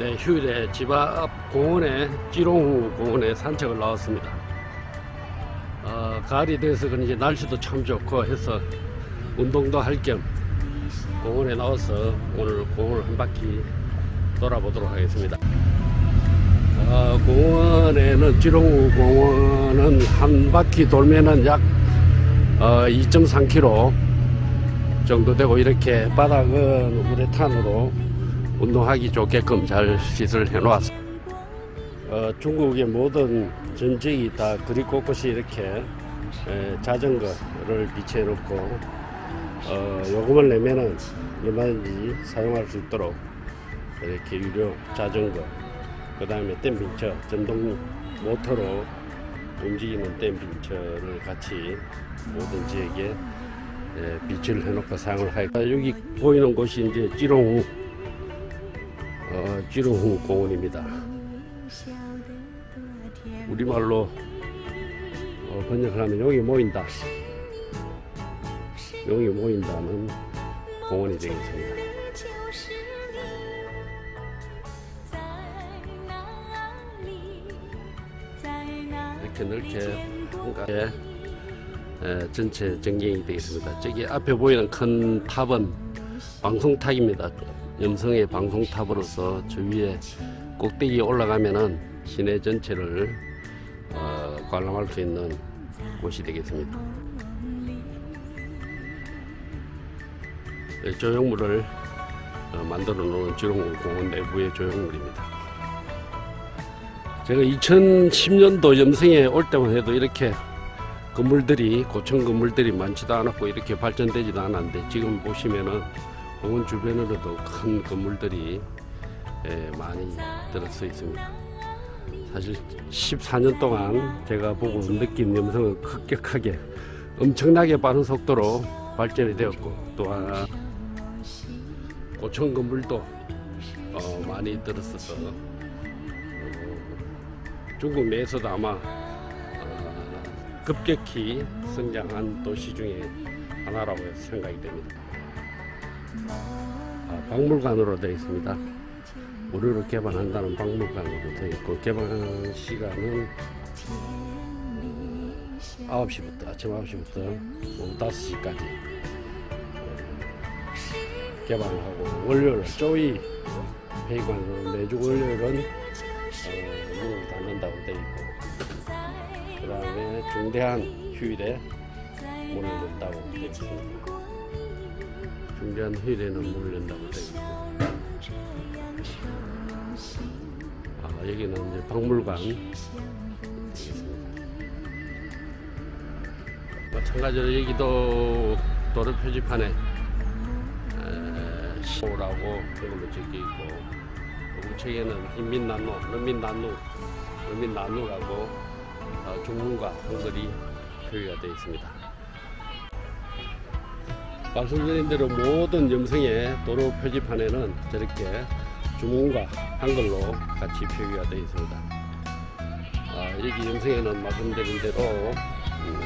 네, 휴일에 집 앞 공원에 지롱 공원에 산책을 나왔습니다. 어, 가을이 돼서 그런지 날씨도 참 좋고 해서 운동도 할 겸 공원에 나와서 오늘 공원을 한 바퀴 돌아보도록 하겠습니다. 어, 공원에는 지롱 공원은 한 바퀴 돌면은 약 어, 2.3km 정도 되고 이렇게 바닥은 우레탄으로 운동하기 좋게끔 잘 시설 해 놓았습니다. 어, 중국의 모든 전쟁이 다 그리 곳곳이 이렇게 에, 자전거를 비치해 놓고 어, 요금을 내면은 얼마든지 사용할 수 있도록 이렇게 유료 자전거 그 다음에 댐핑처 전동 모터로 움직이는 댐핑처를 같이 모든 지역에 예, 비치를 해놓고 사용을 하니까 여기 보이는 곳이 이제 지롱 어, 찌루후 공원입니다. 우리말로 어, 번역을 하면 용이 모인다. 용이 모인다는 공원이 되겠습니다. 이렇게 넓게 한가에 예, 예, 전체 전경이 되어 있습니다. 저기 앞에 보이는 큰 탑은 방송탑입니다. 염성의 방송탑으로서 저 위에 꼭대기에 올라가면은 시내 전체를 어, 관람할 수 있는 곳이 되겠습니다. 네, 조형물을 어, 만들어 놓은 지롱 공원 내부의 조형물입니다. 제가 2010년도 염성에 올 때만 해도 이렇게 건물들이 고층 건물들이 많지도 않았고 이렇게 발전되지도 않았는데 지금 보시면은 공원 주변으로도 큰 건물들이 예, 많이 들어서 있습니다. 사실 14년 동안 제가 보고 느낀 염성은 급격하게 엄청나게 빠른 속도로 발전이 되었고 또한 고층 건물도 어, 많이 들었어서 어, 중국 내에서도 아마 어, 급격히 성장한 도시 중에 하나라고 생각이 됩니다. 아, 박물관으로 되어 있습니다. 무료로 개방한다는 박물관으로 되어 있고 개방 시간은 음, 9시부터 아침 9시부터 오후 5시까지 개방을 하고 월요일 쪼이 회관으로 매주 월요일은 어, 문을 닫는다고 되어 있고 그 다음에 중대한 휴일에 문을 연다고 되어 있습니다. 중요한 휴일에는 물린다고 되어있고 아 여기는 이제 박물관. 마찬가지로 여기도 도로 표지판에 시오라고 이걸로 적혀있고 우측에는 인민난로, 인민난로, 인민난로라고 어, 중문과 한글이 표기가 되어 있습니다. 말씀드린 대로 모든 염성의 도로 표지판에는 저렇게 중문과 한글로 같이 표기가 되어 있습니다. 아, 여기 염성에는 말씀드린 대로 음,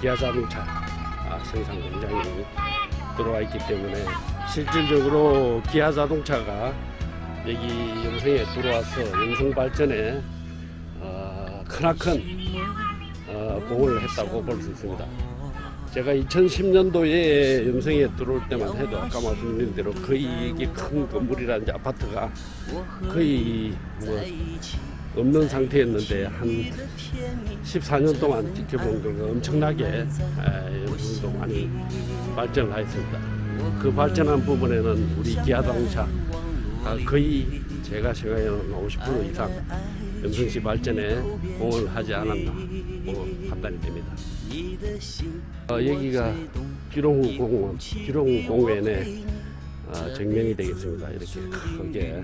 기아 자동차 아, 생산 공장이 들어와 있기 때문에 실질적으로 기아 자동차가 여기 염성에 들어와서 염성 발전에 어, 크나큰 어, 공헌을 했다고 볼 수 있습니다. 제가 2010년도에 염성에 들어올 때만 해도 아까 말씀드린 대로 거의 이게 큰 건물이라든지 아파트가 거의 뭐 없는 상태였는데 한 14년 동안 지켜본 결과 엄청나게 에, 염성도 많이 발전을 하였습니다. 그 발전한 부분에는 우리 기아자동차 아, 거의 제가 생각에는 50% 이상 염성시 발전에 공헌을 하지 않았나 뭐 판단이 됩니다. 어, 여기가 지롱 공원, 지롱 공園의 어, 정면이 되겠습니다. 이렇게 크게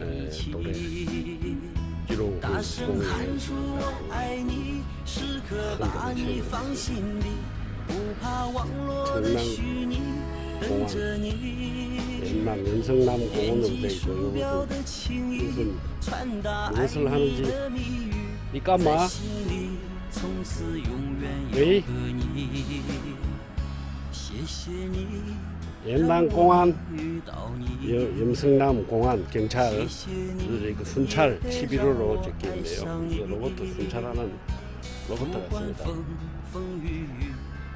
에, 도래 지롱 공원 청남 공원, 연남 연성남 공원으로 되어 있고 무슨 무엇을 하는지. 이 까마 从此永远喂有个你，谢谢你 연남 공안, 여- 염성남 공안 경찰 그 순찰 11호로 적혀 있네요. 이게 로봇 순찰하는 로봇 같습니다.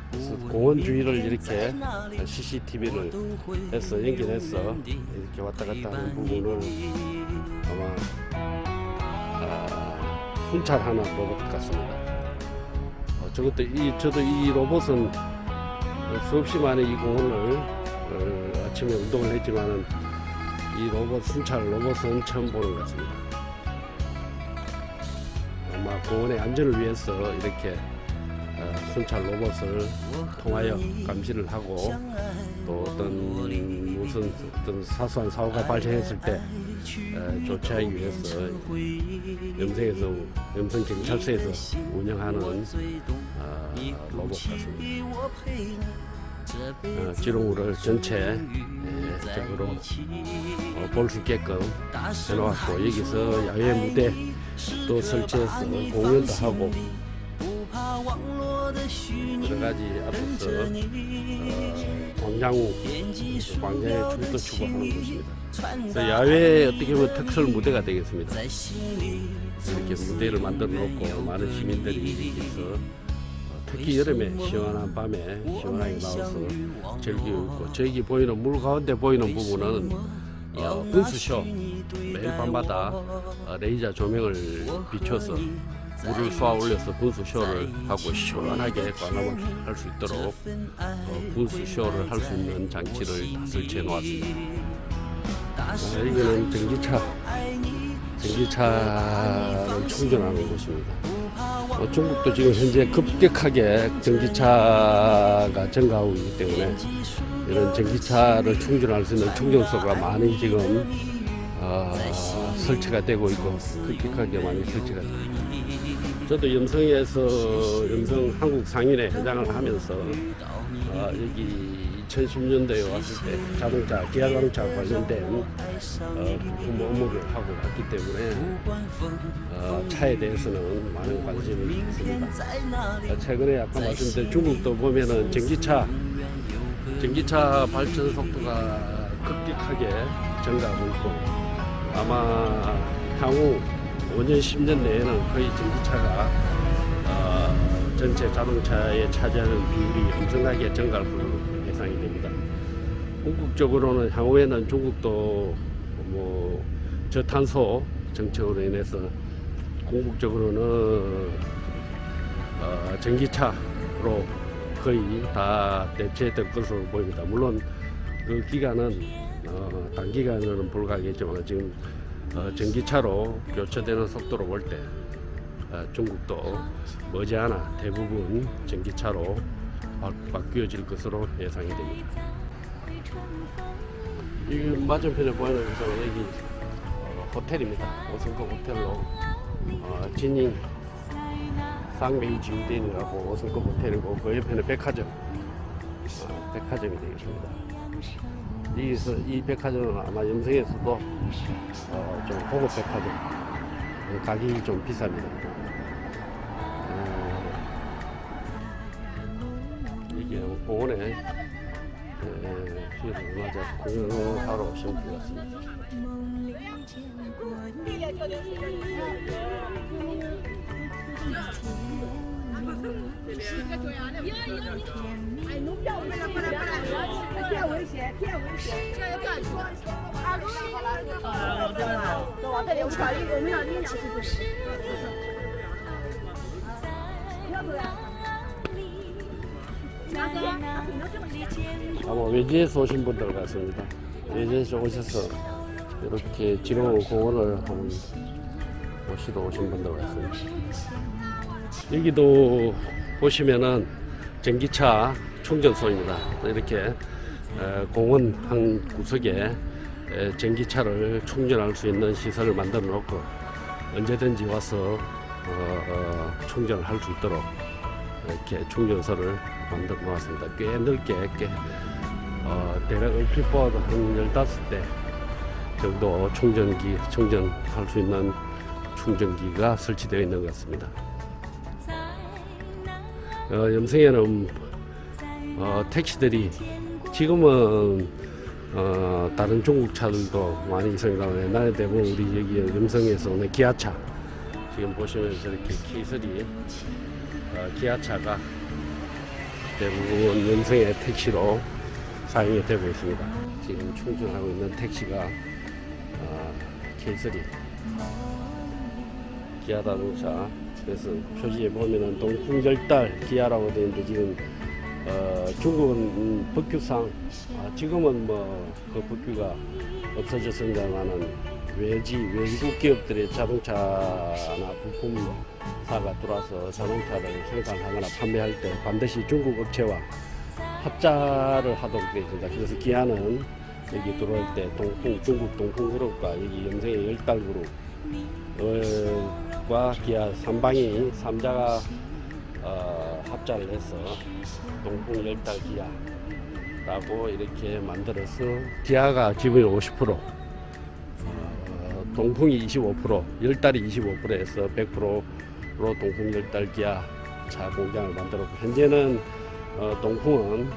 그래서 공원 주위를 이렇게 CCTV를 해서 연결해서 이렇게 왔다 갔다 하는 부분을 아마 아, 순찰하는 로봇 같습니다. 어, 저것도 이 저도 이 로봇은 수없이 많은 이 공원을 어, 아침에 운동을 했지만은 이 로봇 순찰 로봇은 처음 보는 것 같습니다. 아마 공원의 안전을 위해서 이렇게 어, 순찰 로봇을 통하여 감시를 하고 또 어떤 무슨 어떤 사소한 사고가 발생했을 때 어, 조치하기 위해서 염성에서 염성 경찰서에서 운영하는 어, 로봇 같습니다. 어, 지렁이를 전체적으로 어, 볼수 있게끔 해놓았고 여기서 야외 무대 또 설치해서 공연도 하고 여러 가지 앞에서 어, 광장우 광장에 춤도 추고 하는 곳입니다. 그래서 야외 어떻게 보면 특설 무대가 되겠습니다. 이렇게 무대를 만들어 놓고 많은 시민들이 여기서 어, 특히 여름에 시원한 밤에 시원하게 나와서 즐기고 저기 보이는 물 가운데 보이는 부분은 어, 분수쇼 매일 밤마다 어, 레이저 조명을 비춰서 물을 쏘아 올려서 분수쇼를 하고 시원하게 관람을 할 수 있도록 어, 분수쇼를 할 수 있는 장치를 다 설치해 놓았습니다. 어, 여기는 전기차 전기차를 충전하는 곳입니다. 어, 중국도 지금 현재 급격하게 전기차가 증가하고 있기 때문에 이런 전기차를 충전할 수 있는 충전소가 많이 지금 어, 설치가 되고 있고 급격하게 많이 설치가 있습니다. 저도 염성에서 염성 한국 상인회 회장을 하면서 어, 여기 2010년도에 왔을 때 자동차, 기아 자동차 관련된 어, 부품 업무를 하고 왔기 때문에 어, 차에 대해서는 많은 관심이 있습니다. 어, 최근에 아까 말씀드린 중국도 보면은 전기차 전기차 발전 속도가 급격하게 증가하고 있고 아마 향후 5년 10년 내에는 거의 전기차가 어, 전체 자동차에 차지하는 비율이 엄청나게 증가할 걸로 예상이 됩니다. 궁극적으로는 향후에는 중국도 뭐 저탄소 정책으로 인해서 궁극적으로는 어, 전기차로 거의 다 대체될 것으로 보입니다. 물론 그 기간은 어, 단기간으로는 불가하겠지만 지금 어, 전기차로 교체되는 속도로 볼때 어, 중국도 머지않아 대부분 전기차로 바, 바뀌어질 것으로 예상이 됩니다. 이 맞은편에 보이는 것은 여기 어, 호텔입니다. 오성급 호텔로 어, 진잉 쌍메이 지우덴이라고 오성급 호텔이고 그 옆에는 백화점 어, 백화점이 되겠습니다. 여기서 이 백화점은 아마 염성에서도 어, 좀 고급 백화점 어, 가격이 좀 비쌉니다. 어, 이게 공원에 휘를 맞아 공연하러 오신 분 같습니다. 梦里见过你。哎，侬不要为了过来过来，别危险，别危险。这要干什么？啊，好了，好了，走了，走往这里，我们小丽，我们要领两只不是？不要走呀。大哥，他顶着这么险。 아마 외지에서 오신 분들 같습니다. 외지에서 오셔서 이렇게 지로 공원을 한번 보시러 오신 분들 같습니다. 여기도 보시면은 전기차 충전소입니다. 이렇게 에, 공원 한 구석에 에, 전기차를 충전할 수 있는 시설을 만들어 놓고 언제든지 와서 어, 어, 충전을 할 수 있도록 이렇게 충전소를 만들어 놓았습니다. 꽤 넓게 꽤 어, 대략 얼핏 보아도 한 15대 정도 충전기 충전할 수 있는 충전기가 설치되어 있는 것 같습니다. 어, 염성에는 어, 택시들이 지금은 어, 다른 중국 차들도 많이 생각하고 옛날에 대부분 우리 여기 염성에서 오는 기아차 지금 보시면 저렇게 K3 어, 기아차가 대부분 염성의 택시로 사용이 되고 있습니다. 지금 충전하고 있는 택시가 어, K3 기아 자동차 그래서 표지에 보면은 동풍열달 기아라고 되어 있는데 지금 어, 중국은 음, 법규상 아, 지금은 뭐그 법규가 없어졌습니다만은 외지 외국 기업들의 자동차나 부품사가 들어와서 자동차를 생산하거나 판매할 때 반드시 중국 업체와 합자를 하도록 되어 있습니다. 그래서 기아는 여기 들어올 때 동풍 중국 동풍그룹과 여기 염성의 열달그룹 어, 과 기아 삼방이 삼자가 어, 합자를 해서 동풍 열달 기아라고 이렇게 만들어서 기아가 기본이 50%, 어, 동풍이 25%, 열달이 25%에서 100%로 동풍 열달 기아 차 공장을 만들었고 현재는 어, 동풍은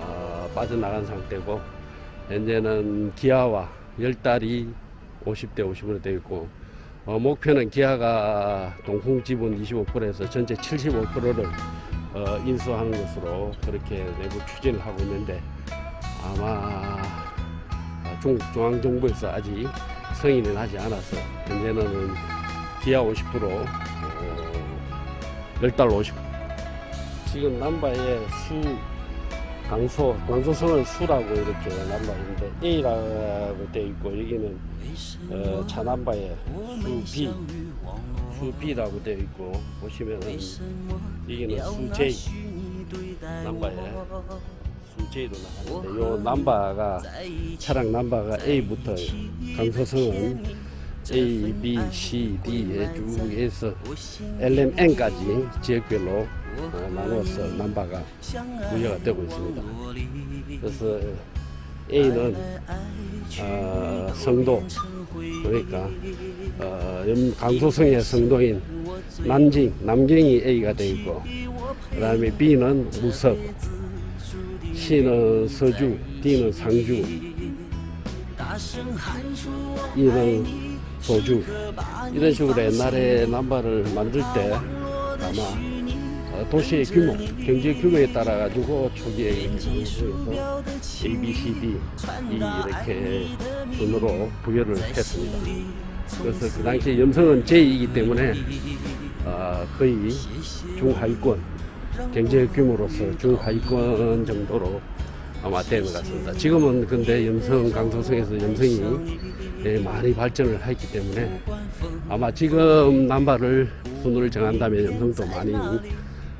어, 빠져나간 상태고 현재는 기아와 열달이 50대 50으로 되어 있고 어, 목표는 기아가 동풍 지분 25%에서 전체 75%를 어, 인수하는 것으로 그렇게 내부 추진을 하고 있는데 아마 어, 중국 중앙정부에서 아직 승인을 하지 않아서 현재는 기아 50% 어, 열달 50 지금 남바의 수 강소 강소성은 수라고 이렇게 남바인데 A라고 되어 있고 여기는 어, 차남바에 수 B 수 B라고 되어 있고 보시면은 여기는 수 J 남바에 수 J로 나가는데 요 남바가 차량 남바가 A부터 강소성은 A, B, C, D에 쭉 해서 LMN까지 지역별로 어, 나누어서 남바가 부여가 되고 있습니다. 그래서 A는 어, 성도. 그러니까 어, 염- 강소성의 성도인 난징, 남경이 A가 되어 있고 그 다음에 B는 무석, C는 서주, D는 상주, E는 소주. 이런 식으로 옛날에 남바를 만들 때 아마 어, 도시의 규모, 경제 규모에 따라 가지고 초기에 이렇게 A, B, C, D 이 이렇게 순으로 부여를 했습니다. 그래서 그 당시 염성은 J이기 때문에 어, 거의 중하위권 경제 규모로서 중하위권 정도로 아마 되는 것 같습니다. 지금은 근데 염성 강소성에서 염성이 예, 많이 발전을 했기 때문에 아마 지금 남바를 순으로 정한다면 염성도 많이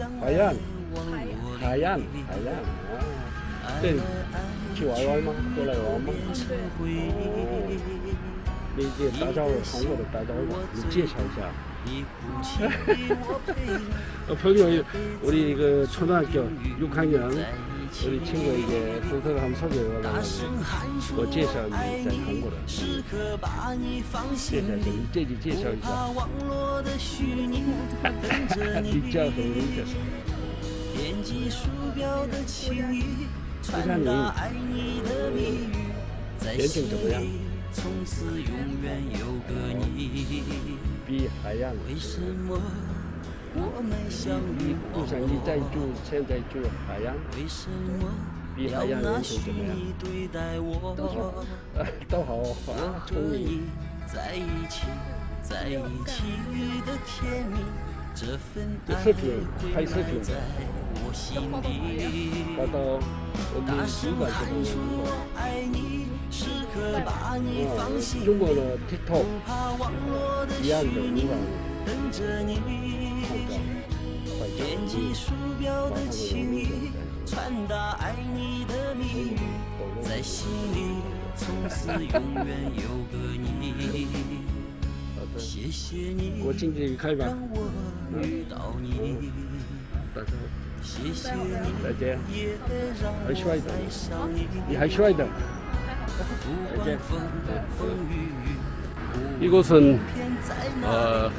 Ayan. Ayan. Ayan. Tin, chihuahua mà, chihuahua mà. Đi đi, ta cho sống rồi, ta cho đi chia sẻ cho. 어, 병이 우리 그 초등학교 6학년 我的亲哥也是特别很出名，我介绍你在韩国的，介绍你，这就介绍一下，你叫什么名字？点击鼠标的情，传达爱你的蜜语，在心里从此永远有个你。比海洋。为什么？不想去再住，现在住海洋，比海洋人口怎么样？都好，都好，反正聪明。有视频，拍视频，报道，报道，我们主管这边有。如果呢，TikTok 一样的，如果。等着你。看到快点击点鼠标的情谊， 传达爱你的蜜语，在心里从此永远有个你。谢谢你我经济开吧让我遇到你，谢谢你再见也让还帅的我爱上你。你还帅的不管风风雨雨， 이곳은 偏在哪 어,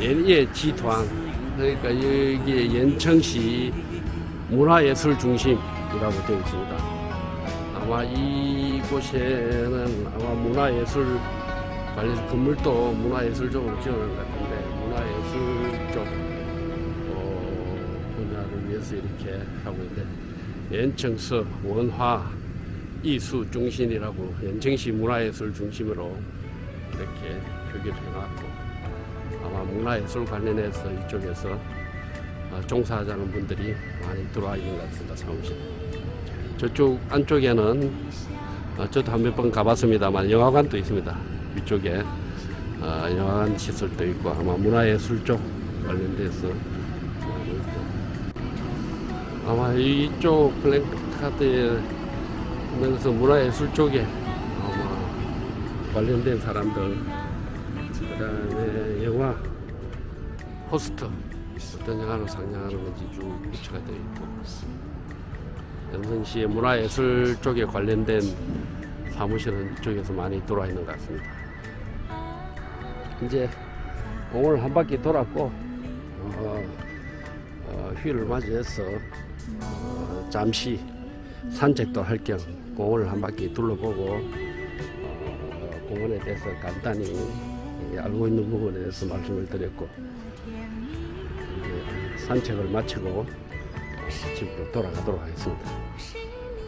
예 지투항 그러니까 여기에 연천시 문화예술중심이라고 되어 있습니다. 아마 이곳에는 아마 문화예술 관련 건물도 문화예술적으로 지어놓은 것 같은데 문화예술 쪽 어, 분야를 위해서 이렇게 하고 있는데 연천서 원화 이수 중심이라고 연천시 문화예술 중심으로 이렇게 표기를 해놨고 문화예술 관련해서 이쪽에서 어, 종사하자는 분들이 많이 들어와 있는 것 같습니다 사무실 저쪽 안쪽에는 어, 저도 한 몇 번 가봤습니다만 영화관도 있습니다 위쪽에 어, 영화관 시설도 있고 아마 문화예술 쪽 관련돼서. 아마 이쪽 플랜카드에 보면서 문화예술 쪽에 아마 관련된 사람들 그다음에 영화 호스트 어떤 영화를 상영하는 건지 쭉 위치가 되어 있고 연천시의 문화예술 쪽에 관련된 사무실은 이쪽에서 많이 돌아 있는 것 같습니다. 이제 공원을 한 바퀴 돌았고 어, 어, 휴일을 맞이해서 어, 잠시 산책도 할 겸 공원을 한 바퀴 둘러보고 어, 공원에 대해서 간단히 예, 알고 있는 부분에 대해서 말씀을 드렸고 산책을 마치고 어, 집으로 돌아가도록 하겠습니다.